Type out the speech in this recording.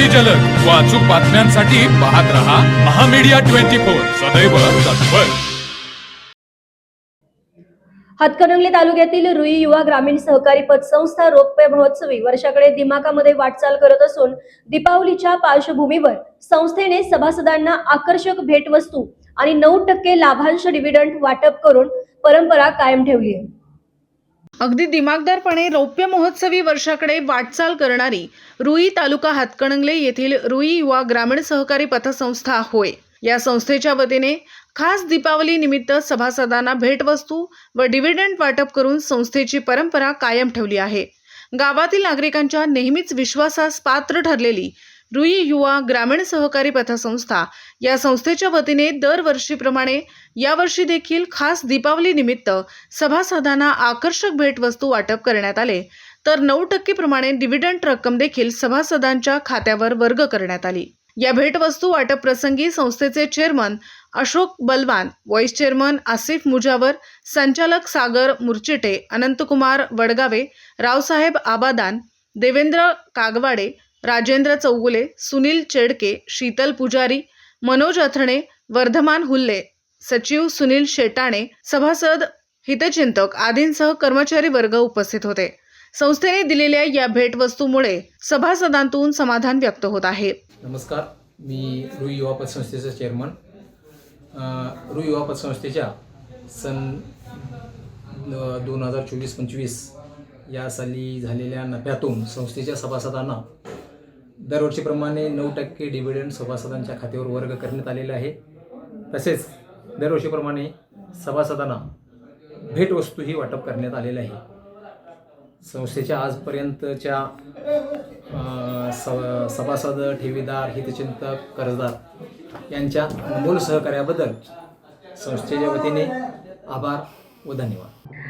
अगदी जलद. व अचूक बातम्यांसाठी पाहत रहा महामीडिया ट्वेंटी फोर. सदैव तत्पर. हातकणंगले तालुक्यातील रुई युवा ग्रामीण सहकारी पतसंस्था रोपे महोत्सवी वर्षाकडे दिमाकामध्ये वाटचाल करत असून दीपावलीच्या पार्श्वभूमीवर संस्थेने सभासदांना आकर्षक भेटवस्तू आणि नऊ टक्के लाभांश डिव्हिडंड वाटप करून परंपरा कायम ठेवली आहे. अगदी दिमागदारपणे रौप्य महोत्सवी वर्षाकडे वाटचाल करणारी रुई तालुका हातकणंगले येथील रुई युवा ग्रामीण सहकारी पतसंस्था होय. या संस्थेच्या वतीने खास दीपावली निमित्त सभासदांना भेटवस्तू व डिव्हिडंड वाटप करून संस्थेची परंपरा कायम ठेवली आहे. गावातील नागरिकांच्या नेहमीच विश्वासास पात्र ठरलेली रुई युवा ग्रामीण सहकारी पथसंस्था या संस्थेच्या वतीने दरवर्षीप्रमाणे यावर्षी देखील खास दीपावली निमित्त सभासदांना आकर्षक भेटवस्तू वाटप करण्यात आले. तर नऊ टक्के प्रमाणे रक्कम देखील सभासदांच्या खात्यावर वर्ग करण्यात आली. या भेटवस्तू वाटप प्रसंगी संस्थेचे चेअरमन अशोक बलवान व्हाईस चेअरमन आसिफ मुजावर संचालक सागर मुर्चिटे अनंतकुमार वडगावे रावसाहेब आबादान देवेंद्र कागवाडे राजेंद्र चौगुले सुनील चेडके शीतल पुजारी मनोज अथणे वर्धमान हुल्ले सचिव सुनील शेटाणे सभासद हितचिंतक आदींसह कर्मचारी वर्ग उपस्थित होते. संस्थेने दिलेल्या या भेटवस्तूमुळे सभासदांतून समाधान व्यक्त होत आहे. नमस्कार मी रुई युवा पतसंस्थेचा चेअरमन रुई युवा पतसंस्थेच्या सन दोन हजार चोवीस पंचवीस या साली झालेल्या नफ्यातून संस्थेच्या सभासदांना दरवर्षीप्रमाणे नऊ टक्के डिव्हिडंड सभासदांच्या खात्यावर वर्ग करण्यात आलेला आहे. तसेच दरवर्षीप्रमाणे सभासदांना भेटवस्तूही वाटप करण्यात आलेलं आहे. संस्थेच्या आजपर्यंतच्या स सभासद ठेवीदार हितचिंतक कर्जदार यांच्या अनमोल सहकार्याबद्दल संस्थेच्या वतीने आभार व धन्यवाद.